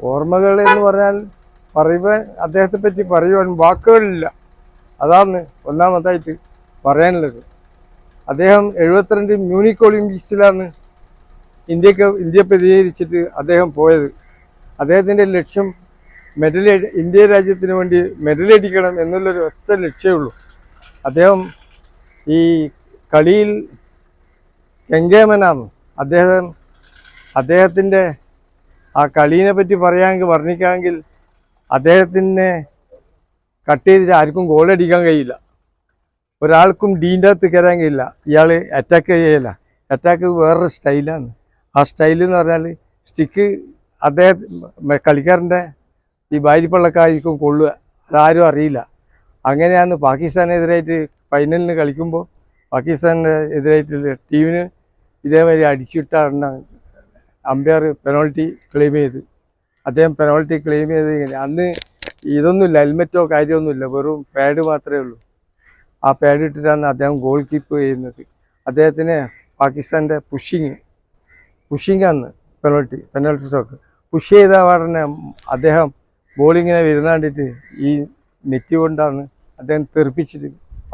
ഓർമ്മകൾ എന്ന് പറഞ്ഞാൽ പറയുവാൻ അദ്ദേഹത്തെ പറ്റി പറയുവാൻ വാക്കുകളില്ല. അതാണ് ഒന്നാമതായിട്ട് പറയാനുള്ളത്. അദ്ദേഹം എഴുപത്തിരണ്ട് മ്യൂണിക് ഒളിമ്പിക്സിലാണ് ഇന്ത്യയ്ക്ക് ഇന്ത്യ പ്രതികരിച്ചിട്ട് അദ്ദേഹം പോയത്. അദ്ദേഹത്തിന്റെ ലക്ഷ്യം മെഡൽ ഇന്ത്യ രാജ്യത്തിന് വേണ്ടി മെഡലടിക്കണം എന്നുള്ളൊരു ഒറ്റ ലക്ഷ്യമേ ഉള്ളൂ. അദ്ദേഹം ഈ കളിയിൽ കെങ്കേമനാണ് അദ്ദേഹം അദ്ദേഹത്തിന്റെ ആ കളീനെ പറ്റി പറയാമെങ്കിൽ വർണിക്കാമെങ്കിൽ അദ്ദേഹത്തിനെ കട്ട് ചെയ്തിട്ട് ആർക്കും ഗോളടിക്കാൻ കഴിയില്ല. ഒരാൾക്കും ഡീന്റെ അകത്ത് കയറാൻ കഴിയില്ല. ഇയാൾ അറ്റാക്ക് ചെയ്യില്ല. അറ്റാക്ക് വേറൊരു സ്റ്റൈലാണ് ആ സ്റ്റൈൽ എന്ന് പറഞ്ഞാൽ സ്റ്റിക്ക് അദ്ദേഹം കളിക്കാരന്റെ ഈ ഭാര്യപ്പള്ളക്കായിരിക്കും കൊള്ളുക. അതാരും അറിയില്ല. അങ്ങനെയാണ് പാകിസ്ഥാനെതിരായിട്ട് ഫൈനലിന് കളിക്കുമ്പോൾ പാകിസ്ഥാനെതിരായിട്ടുള്ള ടീമിന് ഇതേമാതിരി അടിച്ചിട്ടാണ് അമ്പയർ പെനോൾട്ടി ക്ലെയിം ചെയ്ത്. അദ്ദേഹം പെനോൾട്ടി ക്ലെയിം ചെയ്ത് ഇങ്ങനെ. അന്ന് ഇതൊന്നുമില്ല ഹെൽമെറ്റോ കാര്യമൊന്നുമില്ല. വെറും പാഡ് മാത്രമേ ഉള്ളൂ. ആ പാഡ് ഇട്ടിട്ടാണ് അദ്ദേഹം ഗോൾ കീപ്പ് ചെയ്യുന്നത്. അദ്ദേഹത്തിന് പാകിസ്ഥാന്റെ പുഷിങ് പുഷിങ്ങാണ് പെനോൾട്ടി പെനോൾട്ടി സ്റ്റോക്ക് പുഷ് ചെയ്ത പാടനെ അദ്ദേഹം ബോളിങ്ങിനെ വരുന്നാണ്ടിട്ട് ഈ നെറ്റ് കൊണ്ടാണ് അദ്ദേഹം തെറിപ്പിച്ചിട്ട്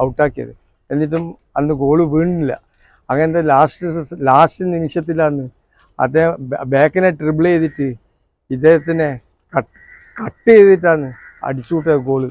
ഔട്ടാക്കിയത് എന്നിട്ടും അന്ന് ഗോൾ വീണില്ല. അങ്ങനത്തെ ലാസ്റ്റ് ലാസ്റ്റ് നിമിഷത്തിലാണ് അദ്ദേഹം ബാക്കിനെ ട്രിബിൾ ചെയ്തിട്ട് ഇദ്ദേഹത്തിനെ കട്ട് കട്ട് ചെയ്തിട്ടാണ് അടിച്ചുവിട്ട ഗോൾ